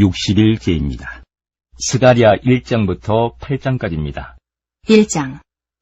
60일째입니다. 스가랴 1장부터 8장까지입니다. 1장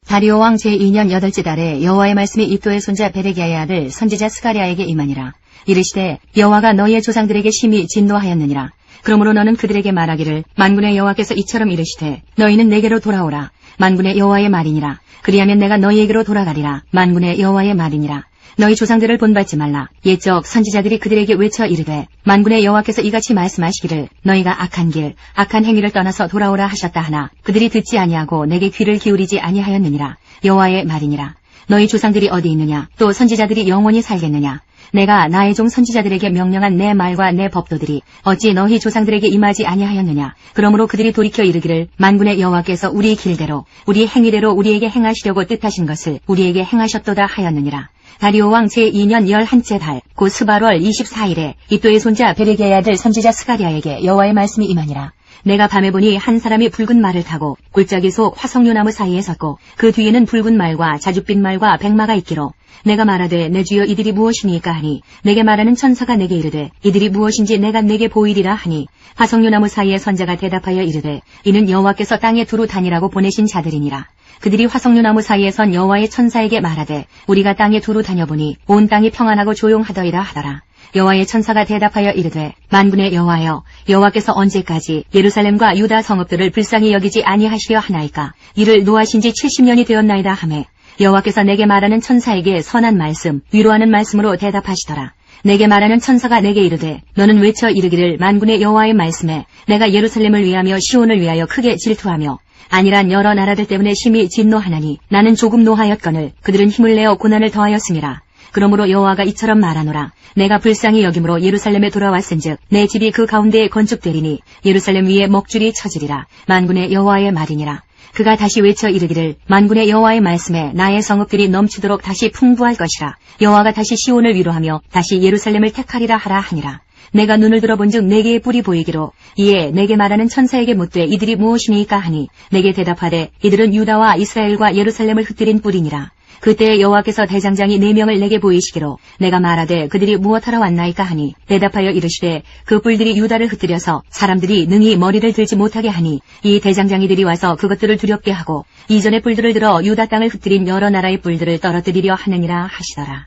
다리오 왕 제2년 여덟째 달에 여호와의 말씀이 이또의 손자 베레기야의 아들 선지자 스가랴에게 임하니라. 이르시되 여호와가 너희의 조상들에게 심히 진노하였느니라. 그러므로 너는 그들에게 말하기를 만군의 여호와께서 이처럼 이르시되 너희는 내게로 돌아오라. 만군의 여호와의 말이니라. 그리하면 내가 너희에게로 돌아가리라. 만군의 여호와의 말이니라. 너희 조상들을 본받지 말라. 옛적 선지자들이 그들에게 외쳐 이르되 만군의 여호와께서 이같이 말씀하시기를 너희가 악한 길, 악한 행위를 떠나서 돌아오라 하셨다 하나 그들이 듣지 아니하고 내게 귀를 기울이지 아니하였느니라. 여호와의 말이니라. 너희 조상들이 어디 있느냐? 또 선지자들이 영원히 살겠느냐? 내가 나의 종 선지자들에게 명령한 내 말과 내 법도들이 어찌 너희 조상들에게 임하지 아니하였느냐? 그러므로 그들이 돌이켜 이르기를 만군의 여호와께서 우리 길대로 우리 행위대로 우리에게 행하시려고 뜻하신 것을 우리에게 행하셨도다 하였느니라. 다리오 왕 제2년 열한째 달, 곧 스바월 24일에 이또의 손자 베르게의 아들 선지자 스가리아에게 여호와의 말씀이 임하니라. 내가 밤에 보니 한 사람이 붉은 말을 타고 골짜기소 화석류나무 사이에 섰고 그 뒤에는 붉은 말과 자줏빛 말과 백마가 있기로 내가 말하되 내 주여 이들이 무엇이니까 하니 내게 말하는 천사가 내게 이르되 이들이 무엇인지 내가 내게 보이리라 하니 화석류나무 사이에 선자가 대답하여 이르되 이는 여호와께서 땅에 두루 다니라고 보내신 자들이니라. 그들이 화석류나무 사이에 선 여호와의 천사에게 말하되 우리가 땅에 두루 다녀보니 온 땅이 평안하고 조용하더이다 하더라. 여호와의 천사가 대답하여 이르되 만군의 여호와여 여호와께서 언제까지 예루살렘과 유다 성읍들을 불쌍히 여기지 아니하시려 하나이까? 이를 노하신 지 70년이 되었나이다 하매 여호와께서 내게 말하는 천사에게 선한 말씀 위로하는 말씀으로 대답하시더라 내게 말하는 천사가 내게 이르되 너는 외쳐 이르기를 만군의 여호와의 말씀에 내가 예루살렘을 위하며 시온을 위하여 크게 질투하며 아니란 여러 나라들 때문에 심히 진노하나니 나는 조금 노하였거늘 그들은 힘을 내어 고난을 더하였음이라 그러므로 여호와가 이처럼 말하노라. 내가 불쌍히 여김으로 예루살렘에 돌아왔은즉 내 집이 그 가운데에 건축되리니 예루살렘 위에 먹줄이 쳐지리라. 만군의 여호와의 말이니라. 그가 다시 외쳐 이르기를 만군의 여호와의 말씀에 나의 성읍들이 넘치도록 다시 풍부할 것이라. 여호와가 다시 시온을 위로하며 다시 예루살렘을 택하리라 하라 하니라. 내가 눈을 들어본즉 네 개의 뿔이 보이기로 이에 내게 말하는 천사에게 묻되 이들이 무엇이니까 하니 내게 대답하되 이들은 유다와 이스라엘과 예루살렘을 흩뜨린 뿔이니라. 그때 여호와께서 대장장이 네 명을 내게 보이시기로 내가 말하되 그들이 무엇하러 왔나이까 하니 대답하여 이르시되 그 뿔들이 유다를 흩뜨려서 사람들이 능히 머리를 들지 못하게 하니 이 대장장이들이 와서 그것들을 두렵게 하고 이전의 뿔들을 들어 유다 땅을 흩뜨린 여러 나라의 뿔들을 떨어뜨리려 하느니라 하시더라.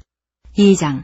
2장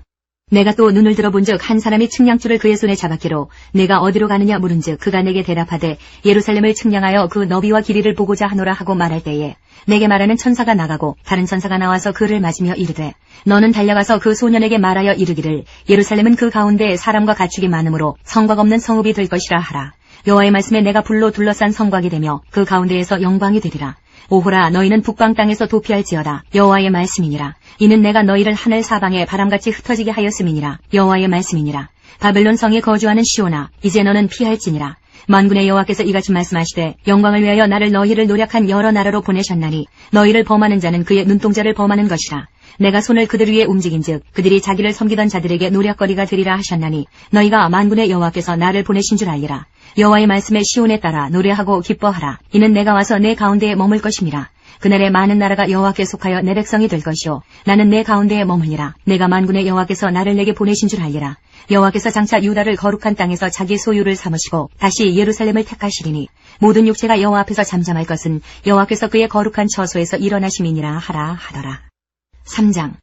내가 또 눈을 들어본 즉 한 사람이 측량줄을 그의 손에 잡았기로 내가 어디로 가느냐 물은 즉 그가 내게 대답하되 예루살렘을 측량하여 그 너비와 길이를 보고자 하노라 하고 말할 때에 내게 말하는 천사가 나가고 다른 천사가 나와서 그를 맞으며 이르되 너는 달려가서 그 소년에게 말하여 이르기를 예루살렘은 그 가운데 사람과 가축이 많으므로 성곽 없는 성읍이 될 것이라 하라. 여호와의 말씀에 내가 불로 둘러싼 성곽이 되며 그 가운데에서 영광이 되리라 오호라 너희는 북방 땅에서 도피할지어다. 여호와의 말씀이니라. 이는 내가 너희를 하늘 사방에 바람같이 흩어지게 하였음이니라. 여호와의 말씀이니라. 바벨론 성에 거주하는 시오나 이제 너는 피할지니라. 만군의 여호와께서 이같이 말씀하시되 영광을 위하여 나를 너희를 노력한 여러 나라로 보내셨나니 너희를 범하는 자는 그의 눈동자를 범하는 것이라 내가 손을 그들 위에 움직인즉 그들이 자기를 섬기던 자들에게 노력거리가 되리라 하셨나니 너희가 만군의 여호와께서 나를 보내신 줄 알리라. 여호와의 말씀에 시온에 따라 노래하고 기뻐하라. 이는 내가 와서 내 가운데에 머물 것임이라. 그날에 많은 나라가 여호와께 속하여 내 백성이 될 것이요. 나는 내 가운데에 머물리라. 내가 만군의 여호와께서 나를 내게 보내신 줄 알리라. 여호와께서 장차 유다를 거룩한 땅에서 자기 소유를 삼으시고 다시 예루살렘을 택하시리니 모든 육체가 여호와 앞에서 잠잠할 것은 여호와께서 그의 거룩한 처소에서 일어나심이니라 하라 하더라 3장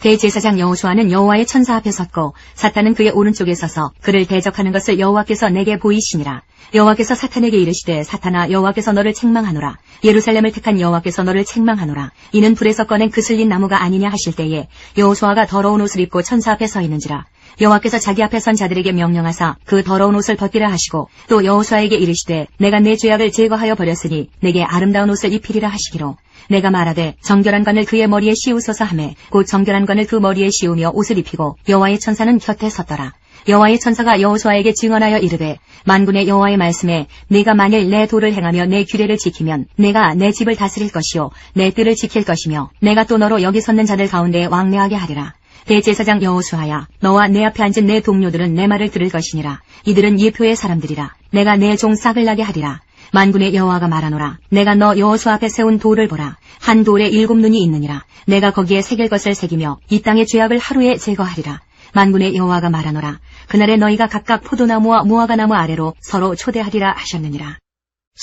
대제사장 여호수아는 여호와의 천사 앞에 섰고 사탄은 그의 오른쪽에 서서 그를 대적하는 것을 여호와께서 내게 보이시니라. 여호와께서 사탄에게 이르시되 사탄아 여호와께서 너를 책망하노라. 예루살렘을 택한 여호와께서 너를 책망하노라. 이는 불에서 꺼낸 그슬린 나무가 아니냐 하실 때에 여호수아가 더러운 옷을 입고 천사 앞에 서 있는지라. 여호와께서 자기 앞에 선 자들에게 명령하사 그 더러운 옷을 벗기라 하시고 또 여호수아에게 이르시되 내가 내 죄악을 제거하여 버렸으니 내게 아름다운 옷을 입히리라 하시기로 내가 말하되 정결한 관을 그의 머리에 씌우소서 하매 곧 정결한 관을 그 머리에 씌우며 옷을 입히고 여호와의 천사는 곁에 섰더라. 여호와의 천사가 여호수아에게 증언하여 이르되 만군의 여호와의 말씀에 내가 만일 내 도를 행하며 내 규례를 지키면 내가 내 집을 다스릴 것이요 내 뜰을 지킬 것이며 내가 또 너로 여기 섰는 자들 가운데 왕래하게 하리라. 대제사장 여호수아야 너와 내 앞에 앉은 내 동료들은 내 말을 들을 것이니라 이들은 예표의 사람들이라 내가 내 종 싹을 나게 하리라 만군의 여호와가 말하노라. 내가 너 여호수 앞에 세운 돌을 보라. 한 돌에 일곱 눈이 있느니라. 내가 거기에 새길 것을 새기며 이 땅의 죄악을 하루에 제거하리라. 만군의 여호와가 말하노라. 그날에 너희가 각각 포도나무와 무화과나무 아래로 서로 초대하리라 하셨느니라.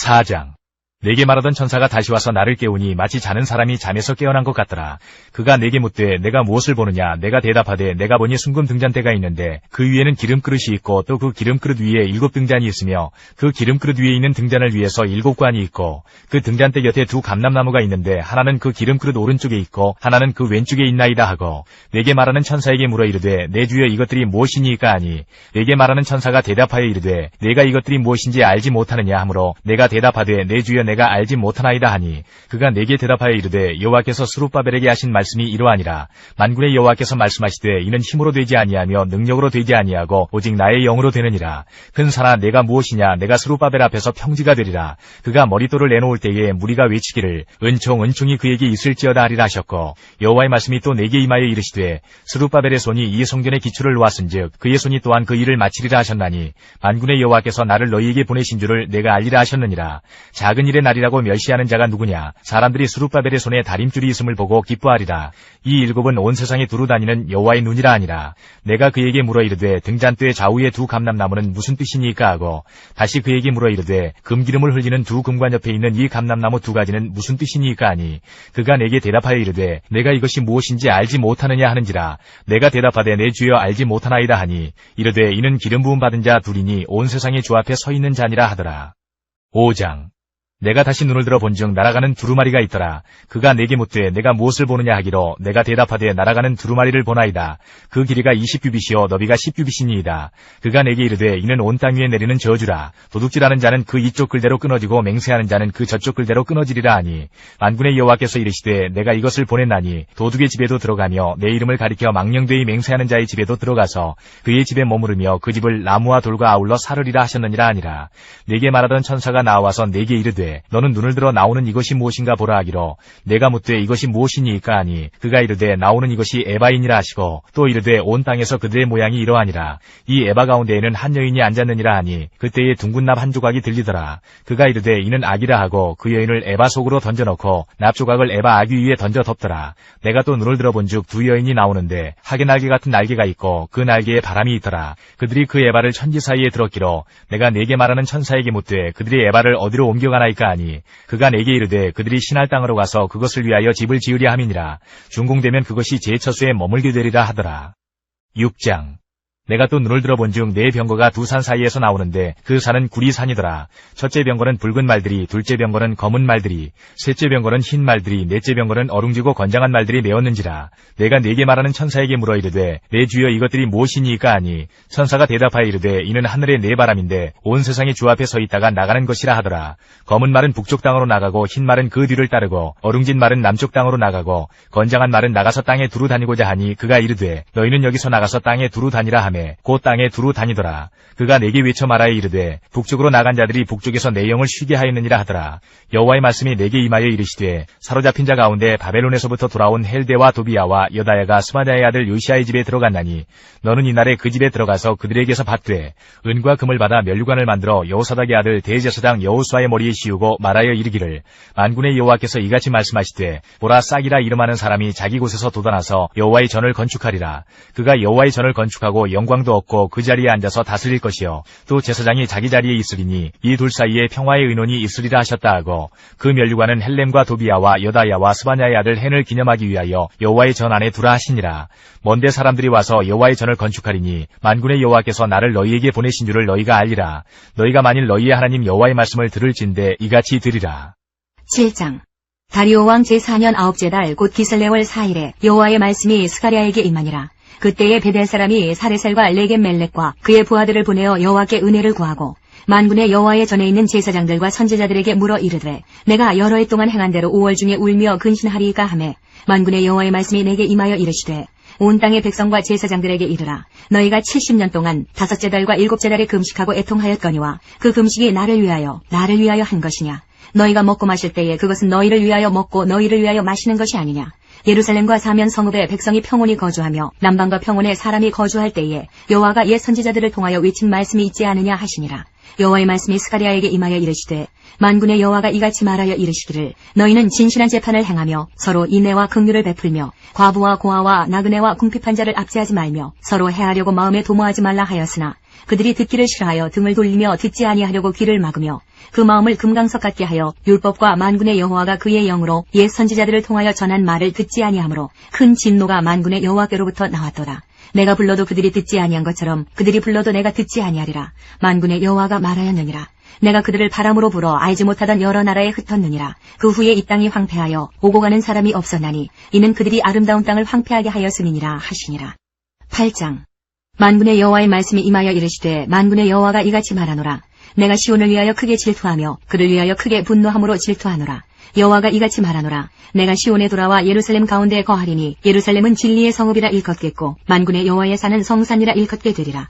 4장 내게 말하던 천사가 다시 와서 나를 깨우니 마치 자는 사람이 잠에서 깨어난 것 같더라. 그가 내게 묻되 내가 무엇을 보느냐 내가 대답하되 내가 보니 순금 등잔대가 있는데 그 위에는 기름 그릇이 있고 또 그 기름 그릇 위에 일곱 등잔이 있으며 그 기름 그릇 위에 있는 등잔을 위해서 일곱 관이 있고 그 등잔대 곁에 두 감람나무가 있는데 하나는 그 기름 그릇 오른쪽에 있고 하나는 그 왼쪽에 있나이다 하고 내게 말하는 천사에게 물어 이르되 내 주여 이것들이 무엇이니까 하니 내게 말하는 천사가 대답하여 이르되 내가 이것들이 무엇인지 알지 못하느냐 하므로 내가 대답하되 내 주여 내가 알지 못하나이다 하니 그가 내게 대답하여 이르되 여호와께서 스룹바벨에게 하신 말씀이 이러하니라. 만군의 여호와께서 말씀하시되 이는 힘으로 되지 아니하며 능력으로 되지 아니하고 오직 나의 영으로 되느니라. 큰 사나 내가 무엇이냐? 내가 스룹바벨 앞에서 평지가 되리라. 그가 머리돌을 내놓을 때에 무리가 외치기를 은총 은총이 그에게 있을지어다 하리라 하셨고 여호와의 말씀이 또 내게 임하여 이르시되 스룹바벨의 손이 이 성전의 기초를 놓았은즉 그의 손이 또한 그 일을 마치리라 하셨나니 만군의 여호와께서 나를 너희에게 보내신 줄을 내가 알리라 하셨느니라. 작은 일의 날이라고 멸시하는 자가 누구냐? 사람들이 스룹바벨의 손에 다림줄이 있음을 보고 기뻐하리라. 이 일곱은 온 세상에 두루 다니는 여호와의 눈이라 하니라. 내가 그에게 물어 이르되 등잔대 좌우의 두 감람나무는 무슨 뜻이니까 하고 다시 그에게 물어 이르되 금기름을 흘리는 두 금관 옆에 있는 이 감람나무 두 가지는 무슨 뜻이니까 하니? 그가 내게 대답하여 이르되 내가 이것이 무엇인지 알지 못하느냐 하는지라. 내가 대답하되 내 주여 알지 못하나이다 하니 이르되 이는 기름 부음 받은 자 둘이니 온 세상의 주 앞에 서 있는 자니라 하더라. 5장 내가 다시 눈을 들어 본즉 날아가는 두루마리가 있더라. 그가 내게 묻되 내가 무엇을 보느냐 하기로 내가 대답하되 날아가는 두루마리를 보나이다. 그 길이가 20규빗이요 너비가 10규빗이니이다. 그가 내게 이르되 이는 온 땅 위에 내리는 저주라. 도둑질하는 자는 그 이쪽 글대로 끊어지고 맹세하는 자는 그 저쪽 글대로 끊어지리라 하니 만군의 여호와께서 이르시되 내가 이것을 보냈나니 도둑의 집에도 들어가며 내 이름을 가리켜 망령되이 맹세하는 자의 집에도 들어가서 그의 집에 머무르며 그 집을 나무와 돌과 아울러 사르리라 하셨느니라 하니라. 내게 말하던 천사가 나와서 내게 이르되 너는 눈을 들어 나오는 이것이 무엇인가 보라 하기로 내가 묻되 이것이 무엇이니까 하니 그가 이르되 나오는 이것이 에바이니라 하시고 또 이르되 온 땅에서 그들의 모양이 이러하니라. 이 에바 가운데에는 한 여인이 앉았느니라 하니 그때에 둥근 납 한 조각이 들리더라. 그가 이르되 이는 악이라 하고 그 여인을 에바 속으로 던져놓고 납 조각을 에바 아귀 위에 던져 덮더라. 내가 또 눈을 들어본즉 두 여인이 나오는데 하계 날개 같은 날개가 있고 그 날개에 바람이 있더라. 그들이 그 에바를 천지 사이에 들었기로 내가 내게 말하는 천사에게 묻되 그들이 에바를 어디로 옮겨가나이까 하니 그가 내게 이르되 그들이 신할 땅으로 가서 그것을 위하여 집을 지으려 함이니라. 중공되면 그것이 제처소에 머물게 되리라 하더라. 6장 내가 또 눈을 들어본즉 네 병거가 두 산 사이에서 나오는데 그 산은 구리산이더라. 첫째 병거는 붉은 말들이, 둘째 병거는 검은 말들이, 셋째 병거는 흰 말들이, 넷째 병거는 어룽지고 건장한 말들이 메었는지라. 내가 네게 말하는 천사에게 물어 이르되 내 주여 이것들이 무엇이니까 하니 천사가 대답하여 이르되 이는 하늘의 네 바람인데 온 세상의 주 앞에 서 있다가 나가는 것이라 하더라. 검은 말은 북쪽 땅으로 나가고 흰 말은 그 뒤를 따르고 어룽진 말은 남쪽 땅으로 나가고 건장한 말은 나가서 땅에 두루 다니고자 하니 그가 이르되 너희는 여기서 나가서 땅에 두루 다니라 하며 곧 땅에 두루 다니더라. 그가 내게 외쳐 말하여 이르되 북쪽으로 나간 자들이 북쪽에서 내 영을 쉬게 하였느니라 하더라. 여호와의 말씀이 내게 임하여 이르시되 사로잡힌 자 가운데 바벨론에서부터 돌아온 헬데와 도비아와 여다야가 스마다의 아들 요시아의 집에 들어갔나니 너는 이날에 그 집에 들어가서 그들에게서 받되 은과 금을 받아 멸류관을 만들어 여호사닥의 아들 대제사장 여호수아의 머리에 씌우고 말하여 이르기를 만군의 여호와께서 이같이 말씀하시되 보라 싹이라 이름하는 사람이 자기 곳에서 돋아나서 여호와의 전을 건축하리라. 그가 여호와의 전을 건축하고 영 광도 얻고 그 자리에 앉아서 다스릴 것이요. 또 제사장이 자기 자리에 있으리니 이 둘 사이에 평화의 의논이 있으리라 하셨다 하고 그 멸류관은 헬렘과 도비아와 여다야와 스바냐의 아들 헨을 기념하기 위하여 여호와의 전 안에 두라 하시니라. 먼데 사람들이 와서 여호와의 전을 건축하리니 만군의 여호와께서 나를 너희에게 보내신 줄을 너희가 알리라. 너희가 만일 너희의 하나님 여호와의 말씀을 들을진대 이같이 들으라. 7장. 다리오 왕 제4년 아홉째 달 곧 기슬레월 4일에 여호와의 말씀이 스가랴에게 임하니라 그때에 베델 사람이 사레셀과 레겜 멜렉과 그의 부하들을 보내어 여호와께 은혜를 구하고 만군의 여호와의 전에 있는 제사장들과 선지자들에게 물어 이르되 내가 여러 해 동안 행한 대로 5월 중에 울며 근신하리이까 하매 만군의 여호와의 말씀이 내게 임하여 이르시되 온 땅의 백성과 제사장들에게 이르라. 너희가 70년 동안 다섯째 달과 일곱째 달에 금식하고 애통하였거니와 그 금식이 나를 위하여 나를 위하여 한 것이냐? 너희가 먹고 마실 때에 그것은 너희를 위하여 먹고 너희를 위하여 마시는 것이 아니냐 예루살렘과 사면 성읍에 백성이 평온히 거주하며 남방과 평온에 사람이 거주할 때에 여호와가 옛 선지자들을 통하여 외친 말씀이 있지 않으냐 하시니라 여호와의 말씀이 스가리아에게 임하여 이르시되 만군의 여호와가 이같이 말하여 이르시기를 너희는 진실한 재판을 행하며 서로 인애와 긍휼을 베풀며 과부와 고아와 나그네와 궁핍한 자를 압제하지 말며 서로 해하려고 마음에 도모하지 말라 하였으나 그들이 듣기를 싫어하여 등을 돌리며 듣지 아니하려고 귀를 막으며 그 마음을 금강석 같게 하여 율법과 만군의 여호와가 그의 영으로 옛 선지자들을 통하여 전한 말을 듣지 아니하므로 큰 진노가 만군의 여호와께로부터 나왔도다. 내가 불러도 그들이 듣지 아니한 것처럼 그들이 불러도 내가 듣지 아니하리라. 만군의 여호와가 말하였느니라. 내가 그들을 바람으로 불어 알지 못하던 여러 나라에 흩었느니라. 그 후에 이 땅이 황폐하여 오고 가는 사람이 없었나니 이는 그들이 아름다운 땅을 황폐하게 하였음이니라 하시니라. 8장 만군의 여호와의 말씀이 임하여 이르시되 만군의 여호와가 이같이 말하노라. 내가 시온을 위하여 크게 질투하며 그를 위하여 크게 분노함으로 질투하노라. 여호와가 이같이 말하노라. 내가 시온에 돌아와 예루살렘 가운데에 거하리니 예루살렘은 진리의 성읍이라 일컫겠고 만군의 여호와의 산은 성산이라 일컫게 되리라.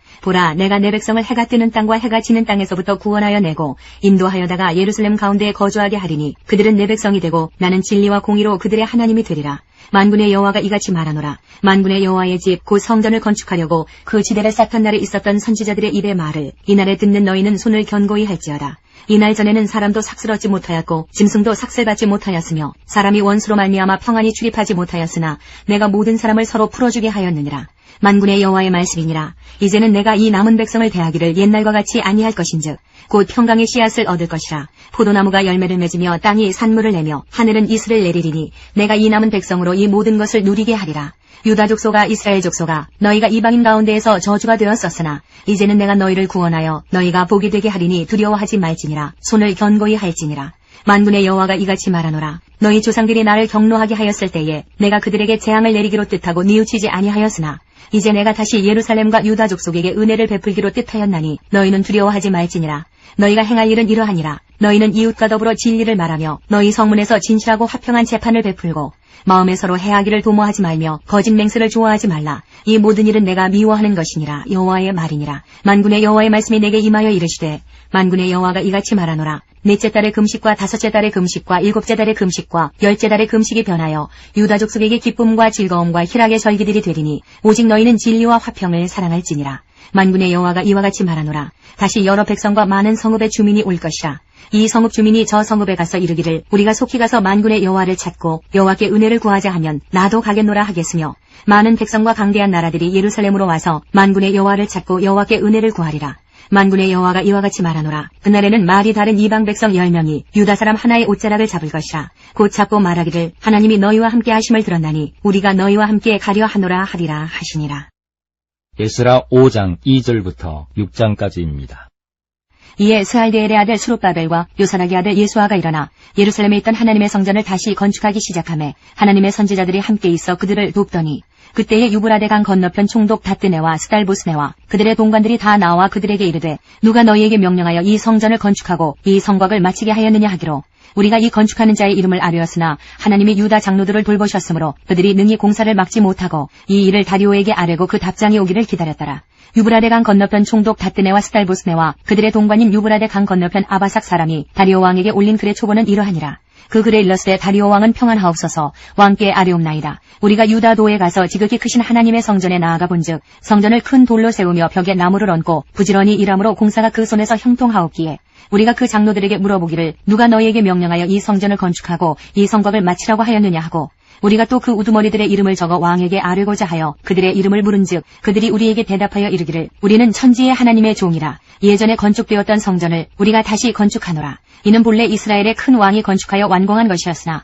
보라, 내가 내 백성을 해가 뜨는 땅과 해가 지는 땅에서부터 구원하여 내고 인도하여다가 예루살렘 가운데에 거주하게 하리니 그들은 내 백성이 되고 나는 진리와 공의로 그들의 하나님이 되리라. 만군의 여호와가 이같이 말하노라. 만군의 여호와의 집 곧 성전을 건축하려고 그 지대를 쌓던 날에 있었던 선지자들의 입의 말을 이날에 듣는 너희는 손을 견고히 할지어다. 이날 전에는 사람도 삭슬 얻지 못하였고 짐승도 삭슬 받지 못하였으며 사람이 원수로 말미암아 평안히 출입하지 못하였으나 내가 모든 사람을 서로 풀어주게 하였느니라. 만군의 여호와의 말씀이니라. 이제는 내가 이 남은 백성을 대하기를 옛날과 같이 아니할 것인즉 곧 평강의 씨앗을 얻을 것이라. 포도나무가 열매를 맺으며 땅이 산물을 내며 하늘은 이슬을 내리리니 내가 이 남은 백성으로 이 모든 것을 누리게 하리라. 유다 족소가 이스라엘 족소가 너희가 이방인 가운데에서 저주가 되었었으나 이제는 내가 너희를 구원하여 너희가 복이 되게 하리니 두려워하지 말지니라. 손을 견고히 할지니라. 만군의 여호와가 이같이 말하노라. 너희 조상들이 나를 경노하게 하였을 때에 내가 그들에게 재앙을 내리기로 뜻하고 뉘우치지 아니하였으나 이제 내가 다시 예루살렘과 유다 족속에게 은혜를 베풀기로 뜻하였나니 너희는 두려워하지 말지니라. 너희가 행할 일은 이러하니라. 너희는 이웃과 더불어 진리를 말하며 너희 성문에서 진실하고 화평한 재판을 베풀고 마음에 서로 해하기를 도모하지 말며 거짓 맹세를 좋아하지 말라. 이 모든 일은 내가 미워하는 것이니라. 여호와의 말이니라. 만군의 여호와의 말씀이 내게 임하여 이르시되 만군의 여호와가 이같이 말하노라. 넷째 달의 금식과 다섯째 달의 금식과 일곱째 달의 금식과 열째 달의 금식이 변하여 유다 족 속에게 기쁨과 즐거움과 희락의 절기들이 되리니 오직 너희는 진리와 화평을 사랑할지니라. 만군의 여호와가 이와 같이 말하노라. 다시 여러 백성과 많은 성읍의 주민이 올 것이라. 이 성읍 주민이 저 성읍에 가서 이르기를 우리가 속히 가서 만군의 여호와를 찾고 여호와께 은혜를 구하자 하면 나도 가겠노라 하겠으며 많은 백성과 강대한 나라들이 예루살렘으로 와서 만군의 여호와를 찾고 여호와께 은혜를 구하리라. 만군의 여호와가 이와 같이 말하노라. 그날에는 말이 다른 이방 백성 열 명이 유다 사람 하나의 옷자락을 잡을 것이라. 곧 잡고 말하기를 하나님이 너희와 함께 하심을 들었나니 우리가 너희와 함께 가려 하노라 하리라 하시니라. 에스라 5장 2절부터 6장까지입니다. 이에 스알데엘의 아들 수룹바벨과 요사락의 아들 예수아가 일어나 예루살렘에 있던 하나님의 성전을 다시 건축하기 시작하며 하나님의 선지자들이 함께 있어 그들을 돕더니 그때에 유브라데 강 건너편 총독 다뜨네와 스달보스네와 그들의 동관들이 다 나와 그들에게 이르되 누가 너희에게 명령하여 이 성전을 건축하고 이 성곽을 마치게 하였느냐 하기로 우리가 이 건축하는 자의 이름을 아뢰었으나 하나님이 유다 장로들을 돌보셨으므로 그들이 능히 공사를 막지 못하고 이 일을 다리오에게 아뢰고 그 답장이 오기를 기다렸더라. 유브라데 강 건너편 총독 다뜨네와 스달보스네와 그들의 동관인 유브라데 강 건너편 아바삭 사람이 다리오 왕에게 올린 글의 초보는 이러하니라. 그 글에 때 다리오 왕은 평안하옵소서 왕께 아뢰옵나이다. 우리가 유다도에 가서 지극히 크신 하나님의 성전에 나아가 본즉 성전을 큰 돌로 세우며 벽에 나무를 얹고 부지런히 일함으로 공사가 그 손에서 형통하옵기에 우리가 그 장로들에게 물어보기를 누가 너희에게 명령하여 이 성전을 건축하고 이 성곽을 마치라고 하였느냐 하고 우리가 또 그 우두머리들의 이름을 적어 왕에게 아뢰고자 하여 그들의 이름을 물은즉 그들이 우리에게 대답하여 이르기를 우리는 천지의 하나님의 종이라. 예전에 건축되었던 성전을 우리가 다시 건축하노라. 이는 본래 이스라엘의 큰 왕이 건축하여 완공한 것이었으나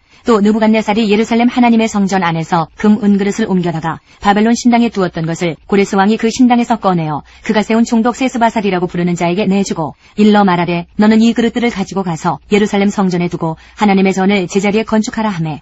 또 느부갓네살이 예루살렘 하나님의 성전 안에서 금 은그릇을 옮겨다가 바벨론 신당에 두었던 것을 고레스 왕이 그 신당에서 꺼내어 그가 세운 총독 세스바살이라고 부르는 자에게 내주고 일러 말하되 너는 이 그릇들을 가지고 가서 예루살렘 성전에 두고 하나님의 전을 제자리에 건축하라 하매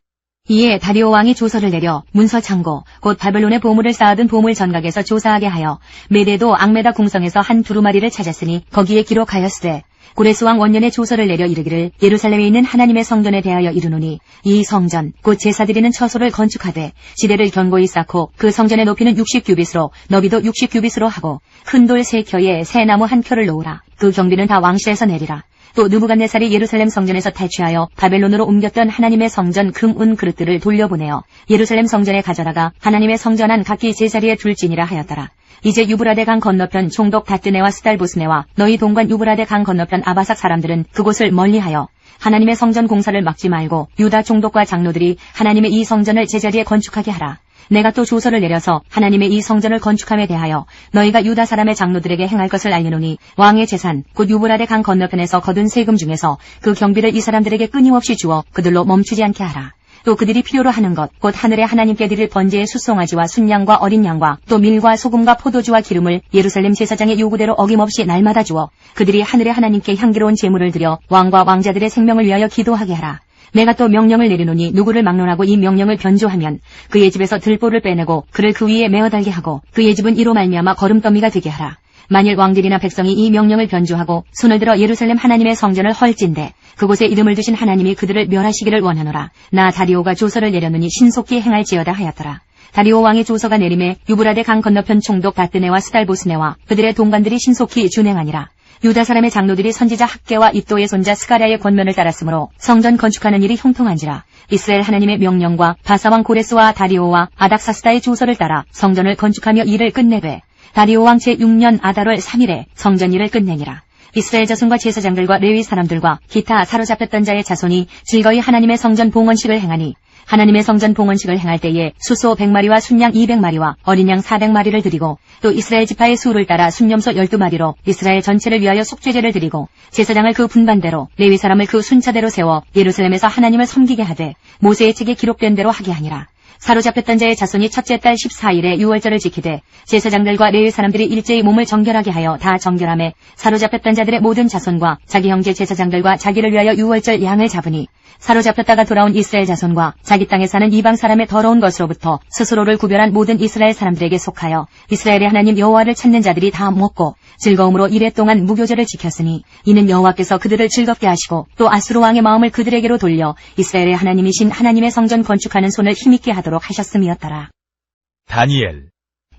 이에 다리오 왕이 조서를 내려 문서 창고 곧 바벨론의 보물을 쌓아둔 보물 전각에서 조사하게 하여 메대도 악메다 궁성에서 한 두루마리를 찾았으니 거기에 기록하였으되 고레스 왕 원년에 조서를 내려 이르기를 예루살렘에 있는 하나님의 성전에 대하여 이르노니 이 성전 곧 제사 드리는 처소를 건축하되 지대를 견고히 쌓고 그 성전의 높이는 60규빗으로 너비도 60규빗으로 하고 큰 돌 세 켜에 새 나무 한 켜를 놓으라. 그 경비는 다 왕실에서 내리라 또 느부갓네살이 예루살렘 성전에서 탈취하여 바벨론으로 옮겼던 하나님의 성전 금은 그릇들을 돌려보내어 예루살렘 성전에 가져다가 하나님의 성전 안 각기 제자리에 둘지니라 하였더라. 이제 유브라데 강 건너편 총독 다뜨네와 스달보스네와 너희 동관 유브라데 강 건너편 아바삭 사람들은 그곳을 멀리하여 하나님의 성전 공사를 막지 말고 유다 총독과 장로들이 하나님의 이 성전을 제자리에 건축하게 하라. 내가 또 조서를 내려서 하나님의 이 성전을 건축함에 대하여 너희가 유다 사람의 장로들에게 행할 것을 알리노니 왕의 재산 곧 유브라데 강 건너편에서 거둔 세금 중에서 그 경비를 이 사람들에게 끊임없이 주어 그들로 멈추지 않게 하라. 또 그들이 필요로 하는 것, 곧 하늘의 하나님께 드릴 번제의 수송아지와 순양과 어린 양과 또 밀과 소금과 포도주와 기름을 예루살렘 제사장의 요구대로 어김없이 날마다 주어 그들이 하늘의 하나님께 향기로운 제물을 드려 왕과 왕자들의 생명을 위하여 기도하게 하라. 내가 또 명령을 내리노니 누구를 막론하고 이 명령을 변조하면 그의 집에서 들보를 빼내고 그를 그 위에 메어 달게 하고 그의 집은 이로 말미암아 거름더미가 되게 하라. 만일 왕들이나 백성이 이 명령을 변조하고 손을 들어 예루살렘 하나님의 성전을 헐진대 그곳에 이름을 두신 하나님이 그들을 멸하시기를 원하노라. 나 다리오가 조서를 내려느니 신속히 행할지어다 하였더라. 다리오 왕의 조서가 내림에 유브라데 강 건너편 총독 바뜨네와 스달보스네와 그들의 동관들이 신속히 준행하니라. 유다 사람의 장로들이 선지자 학계와 이또의 손자 스가랴의 권면을 따랐으므로 성전 건축하는 일이 형통한지라 이스라엘 하나님의 명령과 바사왕 고레스와 다리오와 아닥사스다의 조서를 따라 성전을 건축하며 일을 끝내되 다리오 왕 제6년 아달월 3일에 성전 일을 끝내니라. 이스라엘 자손과 제사장들과 레위 사람들과 기타 사로잡혔던 자의 자손이 즐거이 하나님의 성전 봉헌식을 행하니 하나님의 성전 봉헌식을 행할 때에 수소 100마리와 순양 200마리와 어린 양 400마리를 드리고 또 이스라엘 지파의 수를 따라 순념소 12마리로 이스라엘 전체를 위하여 속죄제를 드리고 제사장을 그 분반대로 레위 사람을 그 순차대로 세워 예루살렘에서 하나님을 섬기게 하되 모세의 책에 기록된 대로 하게 하니라. 사로잡혔던 자의 자손이 첫째 달 14일에 유월절을 지키되 제사장들과 레위 사람들이 일제히 몸을 정결하게 하여 다 정결함에 사로잡혔던 자들의 모든 자손과 자기 형제 제사장들과 자기를 위하여 유월절 양을 잡으니 사로잡혔다가 돌아온 이스라엘 자손과 자기 땅에 사는 이방 사람의 더러운 것으로부터 스스로를 구별한 모든 이스라엘 사람들에게 속하여 이스라엘의 하나님 여호와를 찾는 자들이 다 먹고 즐거움으로 이래 동안 무교절을 지켰으니 이는 여호와께서 그들을 즐겁게 하시고 또 아수르 왕의 마음을 그들에게로 돌려 이스라엘의 하나님이신 하나님의 성전 건축하는 손을 힘있게 하도록 하셨음이었더라. 다니엘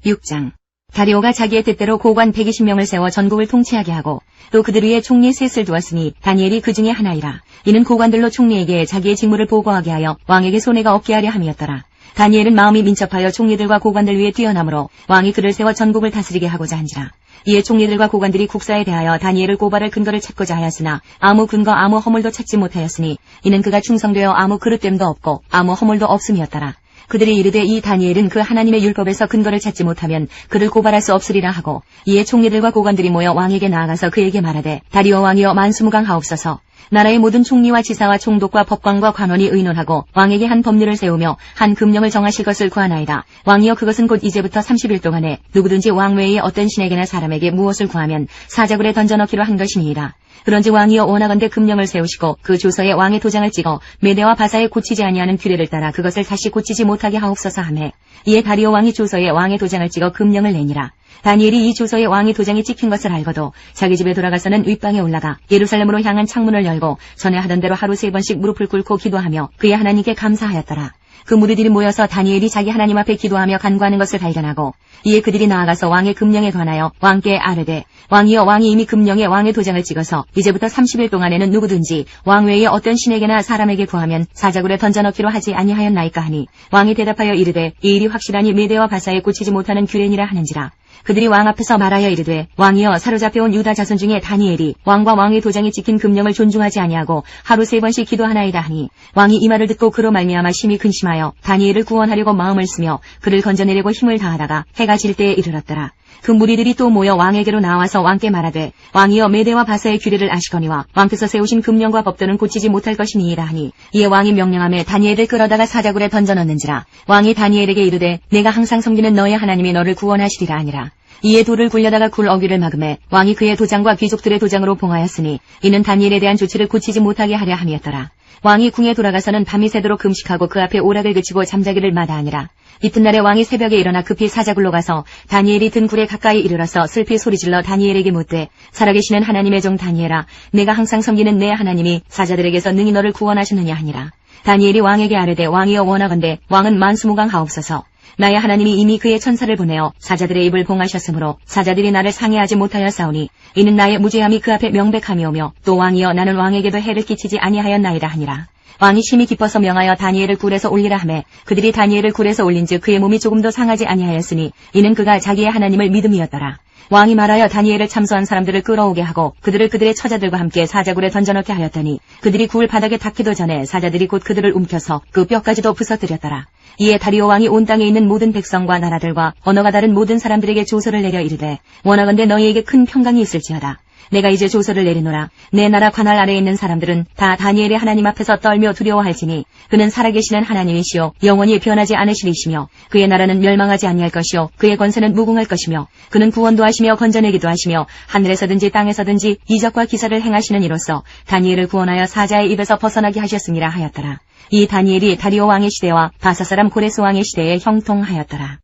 6장 다리오가 자기의 뜻대로 고관 120명을 세워 전국을 통치하게 하고 또 그들 위에 총리 셋을 두었으니 다니엘이 그 중에 하나이라. 이는 고관들로 총리에게 자기의 직무를 보고하게 하여 왕에게 손해가 없게 하려 함이었더라. 다니엘은 마음이 민첩하여 총리들과 고관들 위에 뛰어나므로 왕이 그를 세워 전국을 다스리게 하고자 한지라. 이에 총리들과 고관들이 국사에 대하여 다니엘을 고발할 근거를 찾고자 하였으나 아무 근거 아무 허물도 찾지 못하였으니 이는 그가 충성되어 아무 그릇됨도 없고 아무 허물도 없음이었더라. 그들이 이르되 이 다니엘은 그 하나님의 율법에서 근거를 찾지 못하면 그를 고발할 수 없으리라 하고 이에 총리들과 고관들이 모여 왕에게 나아가서 그에게 말하되 다리오 왕이여 만수무강 하옵소서 나라의 모든 총리와 지사와 총독과 법관과 관원이 의논하고 왕에게 한 법률을 세우며 한 금령을 정하실 것을 구하나이다. 왕이여 그것은 곧 이제부터 30일 동안에 누구든지 왕 외에 어떤 신에게나 사람에게 무엇을 구하면 사자굴에 던져넣기로 한 것이니이다. 그런지 왕이여 원하건대 금령을 세우시고 그 조서에 왕의 도장을 찍어 메대와 바사에 고치지 아니하는 규례를 따라 그것을 다시 고치지 못하게 하옵소서 하매 이에 다리오 왕이 조서에 왕의 도장을 찍어 금령을 내니라. 다니엘이 이 조서에 왕의 도장이 찍힌 것을 알고도 자기 집에 돌아가서는 윗방에 올라가 예루살렘으로 향한 창문을 열고 전에 하던 대로 하루 세 번씩 무릎을 꿇고 기도하며 그의 하나님께 감사하였더라. 그 무리들이 모여서 다니엘이 자기 하나님 앞에 기도하며 간구하는 것을 발견하고 이에 그들이 나아가서 왕의 금령에 관하여 왕께 아르되 왕이여 왕이 이미 금령에 왕의 도장을 찍어서 이제부터 30일 동안에는 누구든지 왕 외에 어떤 신에게나 사람에게 구하면 사자굴에 던져넣기로 하지 아니하였나이까 하니 왕이 대답하여 이르되 이 일이 확실하니 메대와 바사에 고치지 못하는 규례니라 하는지라 그들이 왕 앞에서 말하여 이르되 왕이여 사로잡혀온 유다 자손 중에 다니엘이 왕과 왕의 도장이 찍힌 금령을 존중하지 아니하고 하루 세 번씩 기도하나이다 하니 왕이 이 말을 듣고 그로 말미암아 심히 근심하여 다니엘을 구원하려고 마음을 쓰며 그를 건져내려고 힘을 다하다가 해가 질 때에 이르렀더라. 그 무리들이 또 모여 왕에게로 나와서 왕께 말하되 왕이여 메대와 바사의 규례를 아시거니와 왕께서 세우신 금령과 법도는 고치지 못할 것이니이다 하니 이에 왕이 명령함에 다니엘을 끌어다가 사자굴에 던져넣는지라 왕이 다니엘에게 이르되 내가 항상 섬기는 너의 하나님이 너를 구원하시리라 아니라 이에 돌을 굴려다가 굴 어귀를 막음에 왕이 그의 도장과 귀족들의 도장으로 봉하였으니 이는 다니엘에 대한 조치를 고치지 못하게 하려 함이었더라. 왕이 궁에 돌아가서는 밤이 새도록 금식하고 그 앞에 오락을 그치고 잠자기를 마다하니라. 이튿날에 왕이 새벽에 일어나 급히 사자굴로 가서 다니엘이 든 굴에 가까이 이르러서 슬피 소리질러 다니엘에게 묻되 살아계시는 하나님의 종 다니엘아 내가 항상 섬기는 내 하나님이 사자들에게서 능히 너를 구원하셨느냐 하니라. 다니엘이 왕에게 아뢰되 왕이여 원하건대 왕은 만수무강하옵소서. 나의 하나님이 이미 그의 천사를 보내어 사자들의 입을 봉하셨으므로 사자들이 나를 상해하지 못하여 싸우니 이는 나의 무죄함이 그 앞에 명백함이오며 또 왕이여 나는 왕에게도 해를 끼치지 아니하였나이다 하니라. 왕이 심히 기뻐서 명하여 다니엘을 굴에서 올리라 하매 그들이 다니엘을 굴에서 올린즉 그의 몸이 조금도 상하지 아니하였으니 이는 그가 자기의 하나님을 믿음이었더라. 왕이 말하여 다니엘을 참소한 사람들을 끌어오게 하고 그들을 그들의 처자들과 함께 사자굴에 던져넣게 하였더니 그들이 굴 바닥에 닿기도 전에 사자들이 곧 그들을 움켜서 그 뼈까지도 부서뜨렸더라. 이에 다리오 왕이 온 땅에 있는 모든 백성과 나라들과 언어가 다른 모든 사람들에게 조서를 내려 이르되 원하건대 너희에게 큰 평강이 있을지어다. 내가 이제 조서를 내리노라. 내 나라 관할 아래에 있는 사람들은 다 다니엘의 하나님 앞에서 떨며 두려워할지니 그는 살아계시는 하나님이시요 영원히 변하지 않으시리시며 그의 나라는 멸망하지 아니할 것이요 그의 권세는 무궁할 것이며 그는 구원도 하시며 건져내기도 하시며 하늘에서든지 땅에서든지 이적과 기사를 행하시는 이로써 다니엘을 구원하여 사자의 입에서 벗어나게 하셨습니다 하였더라. 이 다니엘이 다리오 왕의 시대와 바사 사람 고레스 왕의 시대에 형통하였더라.